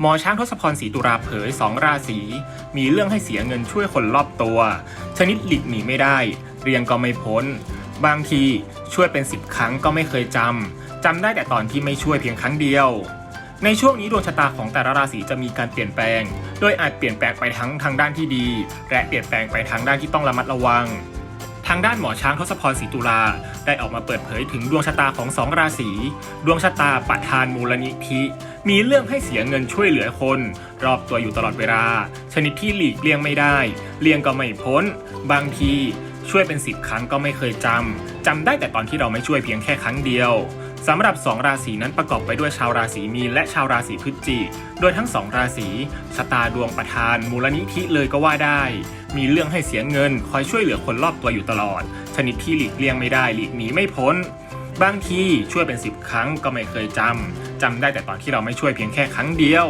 หมอช้างทศพรศรีตุราเผยสองราศีมีเรื่องให้เสียเงินช่วยคนรอบตัว ชนิดหลีกหนีไม่ได้ เรียงก็ไม่พ้น บางทีช่วยเป็นสิบครั้งก็ไม่เคยจำจำได้แต่ตอนที่ไม่ช่วยเพียงครั้งเดียว ในช่วงนี้ดวงชะตาของแต่ละราศีจะมีการเปลี่ยนแปลง โดยอาจเปลี่ยนแปลงไปทั้งทางด้านที่ดี และเปลี่ยนแปลงไปทางด้านที่ต้องระมัดระวังทางด้านหมอช้างทศพรศรีตุลาได้ออกมาเปิดเผยถึงดวงชะตาของสองราศีดวงชะตาประทานมูลนิธิ มีเรื่องให้เสียเงินช่วยเหลือคน รอบตัวอยู่ตลอดเวลา ชนิดที่หลีกเลี่ยงไม่ได้เลี่ยงก็ไม่พ้น บางทีช่วยเป็นสิบครั้งก็ไม่เคยจำจำได้แต่ตอนที่เราไม่ช่วยเพียงแค่ครั้งเดียวสำหรับสองราศีนั้นประกอบไปด้วยชาวราศีมีนและชาวราศีพฤศจิกโดยทั้งสองราศีชะตาดวงประทาน มูลนิธิเลยก็ว่าได้ มีเรื่องให้เสียเงิน คอยช่วยเหลือคนรอบตัวอยู่ตลอด ชนิดที่หลีกเลี่ยงไม่ได้หลีกหนีไม่พ้น บางทีช่วยเป็นสิบครั้งก็ไม่เคยจำ จำได้แต่ตอนที่เราไม่ช่วยเพียงแค่ครั้งเดียว